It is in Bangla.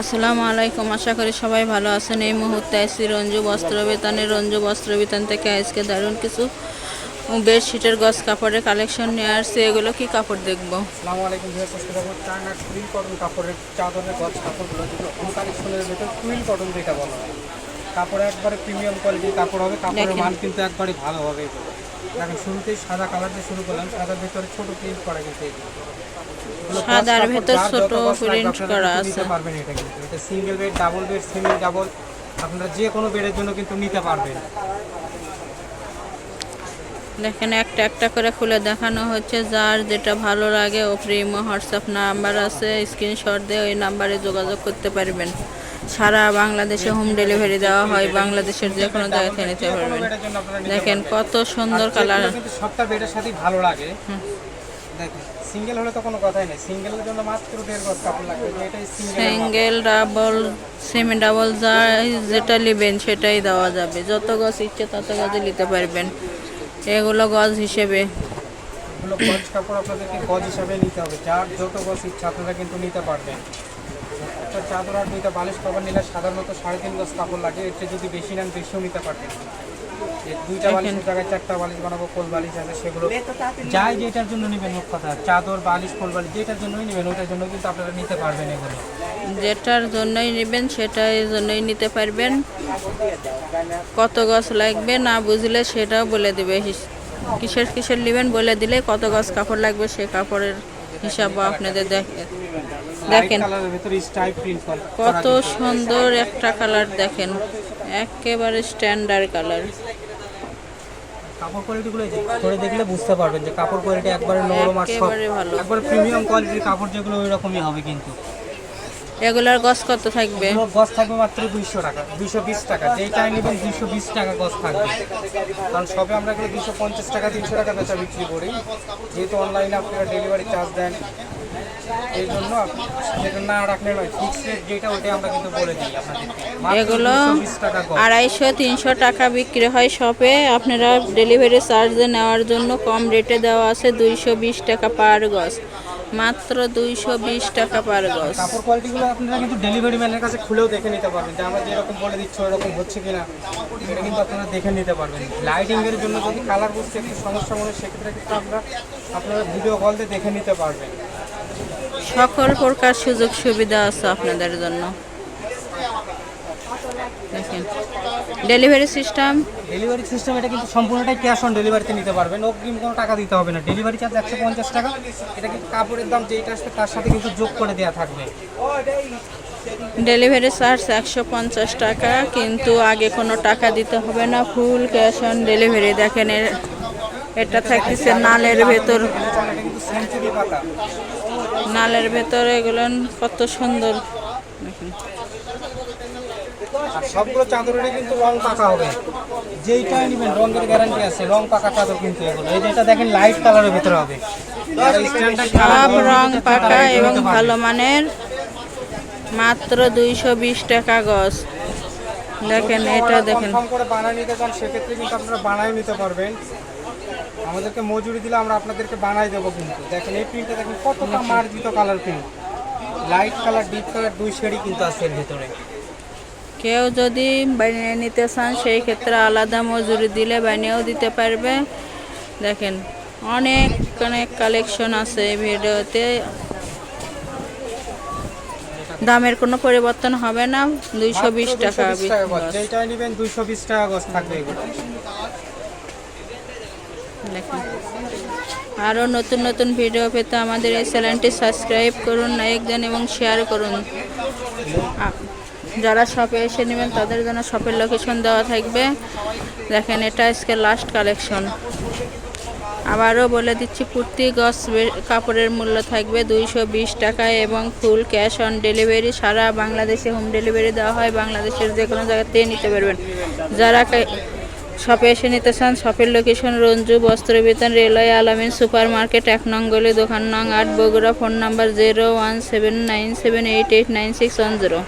আসসালামু আলাইকুম। আশা করি সবাই ভালো আছেন। এই মুহূর্তে আইসি রঞ্জু বস্ত্র বিতানের রঞ্জু বস্ত্র বিতান থেকে আজকে দারুণ কিছু বেডশিটের গস কাপড়ের কালেকশন নিয়ে আসছে। এগুলো কি কাপড় দেখব? আসসালামু আলাইকুম ভিউয়ার্স আজকে দেখো চায়না কটন কাপড়ের চাদরের গজ কাপড়গুলো যেগুলো হোম কালেকশনের ভেতর টুইল কটন যেটা বলা হয়। কাপড় একবারে প্রিমিয়াম কোয়ালিটির কাপড় হবে। কাপড়ের। মান কিন্তু একবারে ভালো হবে। দেখেন শুরুতেই সাদা কালার দিয়ে শুরু করলাম। সাদার ভেতরে ছোট প্রিন্ট করা কিন্তু এগুলো। সাদার ভেতর ছোট আপনারা করা আছে। পারবেন এটা কিন্তু। এটা single bed double bed semi double আপনারা যে কোনো বেডের জন্য কিন্তু নিতে পারবেন। দেখেন একটা একটা করে খুলে দেখানো হচ্ছে। যার যেটা ভালো লাগে ও প্রিমো হোয়াটসঅ্যাপ নাম্বার আছে স্ক্রিনশট দিয়ে ওই নাম্বারে যোগাযোগ করতে পারবেন। সারা বাংলাদেশে হোম ডেলিভারি দেওয়া হয় বাংলাদেশের যে কোনো জায়গা থেকে নিতে পারবেন। দেখেন কত সুন্দর কালার সবটা বেডের সাথেই ভালো লাগে। দেখেন সিঙ্গেল হলে তো কোনো কথাই নেই। সিঙ্গেলের জন্য মাত্র দেড় গজ কাপড় লাগবে এটাই সিঙ্গেল ডাবল সেমি ডাবল যা যেটা নেবেন সেটাই দেওয়া যাবে। যত গজ ইচ্ছে তত গজে নিতে পারবেন। এগুলো গজ হিসেবে। এগুলো গজ কাপড় আপনাদেরকে গজ হিসাবে নিতে হবে। যার যত গজ ইচ্ছা আপনারা কিন্তু নিতে পারবেন। একটা চাদর আর দুইটা বালিশ কভার নিলে সাধারণত সাড়ে তিন গজ কাপড় লাগে। এর চেয়ে যদি বেশি নেন বেশিও নিতে পারবেন। দুইটা বালিশের জায়গায় চারটা বালিশ বানাবো কোল বালিশ আছে সেগুলো যাই যেটার জন্য নেবেন মোট কথা চাদর বালিশ কোল বালিশ যেটার জন্যই নেবেন ওটার জন্য কিন্তু আপনারা নিতে পারবেন এগুলো। যেটার জন্যই নেবেন সেটার জন্যই নিতে পারবেন। কত গজ লাগবে না বুঝলে সেটাও বলে দেবে। কিসের কিসের নেবেন বলে দিলে কত গজ কাপড় লাগবে সে কাপড়ের হিসাবও আপনাদের দেখ- দেখেন। কালারের ভিতরে স্টাইপ প্রিন্ট কত সুন্দর একটা কালার দেখেন। একেবারে স্ট্যান্ডার্ড কালার কাপড় কোয়ালিটিগুলো ধরে দেখলে বুঝতে পারবেন যে কাপড় কোয়ালিটি একবারে নরম আর সব একেবারে প্রিমিয়াম কোয়ালিটির কাপড় যেগুলো ওই রকমই হবে কিন্তু। এগুলার গজ কত থাকবে? গজ থাকবে মাত্র দুইশো টাকা দুইশো বিশ টাকা। যেইটাই নেবেন দুইশো বিশ টাকা গজ থাকবে। কারণ সবে আমরা এগুলো দুশো পঞ্চাশ টাকা তিনশো টাকা বেচা বিক্রি করি। যেহেতু অনলাইনে আপনারা ডেলিভারি চার্জ দেন এই জন্য আপ- না রাখলে নয় ফিক্স রেট যেটা ওটাই আমরা কিন্তু বলে দিই আপনাদেরকে। এগুলো আড়াইশো তিনশো টাকা বিক্রি হয় শপে। আপনারা ডেলিভারি চার্জে নেওয়ার জন্য কম রেটে দেওয়া আছে দুইশো বিশ টাকা পার গজ। মাত্র দুইশো বিশ টাকা পার গজ। কাপড় কোয়ালিটিগুলো আপনারা কিন্তু ডেলিভারি ম্যানের কাছে খুলেও দেখে নিতে পারবেন। যে আমরা যেরকম বলে দিচ্ছি ওরকম হচ্ছে কিনা এটা কিন্তু আপনারা দেখে নিতে পারবেন। লাইটিং এর জন্য যদি কালার বুঝতে একটু সমস্যা মনে হয় সেক্ষেত্রে কিন্তু আপনারা আপনারা ভিডিও কল দিয়ে দেখে নিতে পারবেন। সকল প্রকার সুযোগ সুবিধা আছে আপনাদের জন্য। দেখেন। ডেলিভারি সিস্টেম ডেলিভারি সিস্টেম এটা কিন্তু সম্পূর্ণটাই ক্যাশ অন ডেলিভারিতে নিতে পারবেন। অগ্রিম কোনো টাকা দিতে হবে না। ডেলিভারি চার্জ একশো পঞ্চাশ টাকা। এটা কিন্তু কাপড়ের দাম যেইটা আসবে তার সাথে কিন্তু যোগ করে দেওয়া থাকবে। ডেলিভারি চার্জ একশো পঞ্চাশ টাকা কিন্তু আগে কোনো টাকা দিতে হবে না। ফুল ক্যাশ অন ডেলিভারি দেখেন এর- এটা থাকতেছে নালের ভেতর। নালের ভেতর এগুলো কত সুন্দর। দেখেন। সবগুলো চাদরেরই কিন্তু রং পাকা হবে। যেইটাই নেবেন রঙের গ্যারান্টি আছে রং পাকা চাদর কিন্তু এগুলো। এই যেটা দেখেন লাইট কালারের ভিতরে হবে। সব রং পাকা এবং ভালো মানের। মাত্র দুইশো বিশ টাকা গজ। দেখেন এটা দেখেন। করে বানায় নিতে চান সেক্ষেত্রে কিন্তু আপনারা বানায় নিতে পারবেন। আমাদেরকে মজুরি দিলে আমরা আপনাদেরকে বানাই দেবো কিন্তু। দেখেন এই প্রিন্টটা দেখেন কতটা মার্জিত colour print light colour deep colour দুই শেডই কিন্তু আছে এর ভিতরে। কেউ যদি বানিয়ে নিতে চান সেই ক্ষেত্রে আলাদা মজুরি দিলে বানিয়েও দিতে পারবে। দেখেন অনেক অনেক কালেকশন আছে এই ভিডিওতে। দামের কোনো পরিবর্তন হবে না। দুইশো বিশ টাকা 220 টাকা গজ। গজ। নেবেন দুইশো বিশ টাকা থাকবে এগুলো। দেখুন আরও নতুন নতুন ভিডিও পেতে আমাদের এই চ্যানেলটি সাবস্ক্রাইব করুন লাইক দেন এবং শেয়ার করুন। যারা শপে এসে নেবেন, তাদের জন্য শপের লোকেশন দেওয়া থাকবে। দেখেন, এটা আজকে লাস্ট কালেকশন আবারও বলে দিচ্ছি, কুর্তি বে- কাপড়ের মূল্য থাকবে দুইশো বিশ টাকা এবং ফুল ক্যাশ অন ডেলিভারি সারা বাংলাদেশে হোম ডেলিভারি দেওয়া হয়। বাংলাদেশের যে কোনো জায়গাতে নিতে পারবেন। যারা শপে এসে নিতে চান। শপের লোকেশন রঞ্জু বস্ত্র বেতন রেলওয়ে, আলামিন সুপার মার্কেট এক নং গলি, দোকান নং আট, Bogura, phone number zero one seven nine seven eight eight nine six one zero